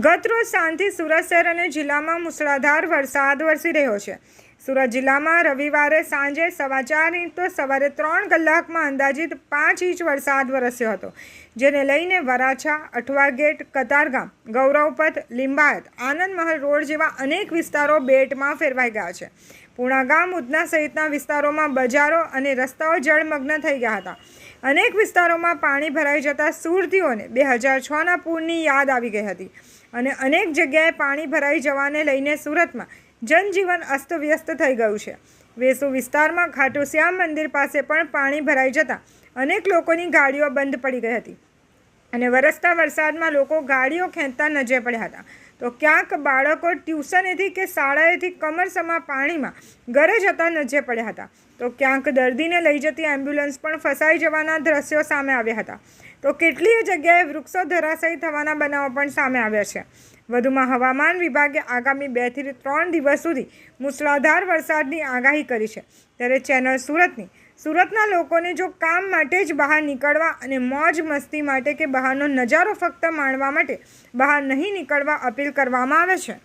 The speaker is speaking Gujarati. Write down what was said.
ગતરોજ સાંજથી સુરત શહેર અને જિલ્લામાં મુસળાધાર વરસાદ વરસી રહ્યો છે. સુરત જિલ્લામાં રવિવારે સાંજે સવા ચાર ઇંચ તો સવારે ત્રણ કલાકમાં અંદાજિત પાંચ ઇંચ વરસાદ વરસ્યો હતો, જેને લઈને વરાછા અઠવા ગેટ, કતારગામ, ગૌરવપથ, લિંબાયત, આનંદ મહલ રોડ જેવા અનેક વિસ્તારો બેટમાં ફેરવાઈ ગયા છે. પૂર્ણાગામ ઉધના સહિતના વિસ્તારોમાં બજારો અને રસ્તાઓ જળમગ્ન થઈ ગયા હતા. અનેક વિસ્તારોમાં પાણી ભરાઈ જતા સુરતીઓને બે હજાર છના પૂરની યાદ આવી ગઈ હતી અને અનેક જગ્યાએ પાણી ભરાઈ જવાને લઈને સુરતમાં જનજીવન અસ્તવ્યસ્ત થઈ ગયું છે. વેસુ વિસ્તારમાં ખાટુ શ્યામ મંદિર પાસે પણ પાણી ભરાઈ જતાં અનેક લોકોની ગાડીઓ બંધ પડી ગઈ હતી. અને વરસતા વરસાદમાં લોકો ગાડીઓ ખેંચતા નજરે પડ્યા હતા. તો ક્યાંક બાળકો ટ્યુશનેથી કે શાળાએથી કમરસમાં પાણીમાં ઘરે જતા નજરે પડ્યા હતા. તો ક્યાંક દર્દીને લઈ જતી એમ્બ્યુલન્સ પણ ફસાઈ જવાના દ્રશ્યો સામે આવ્યા હતા. તો કેટલીય જગ્યાએ વૃક્ષો ધરાશયી થવાના બનાવો પણ સામે આવ્યા છે. વધુમાં હવામાન વિભાગે આગામી બેથી ત્રણ દિવસ સુધી મુસળાધાર વરસાદની આગાહી કરી છે. ત્યારે ચેનલ સુરતની, સુરતના લોકોને જો કામ માટે જ બહાર નીકળવા અને મોજ મસ્તી માટે કે બહારનો નજારો ફક્ત માણવા માટે બહાર નહીં નીકળવા અપીલ કરવામાં આવે છે.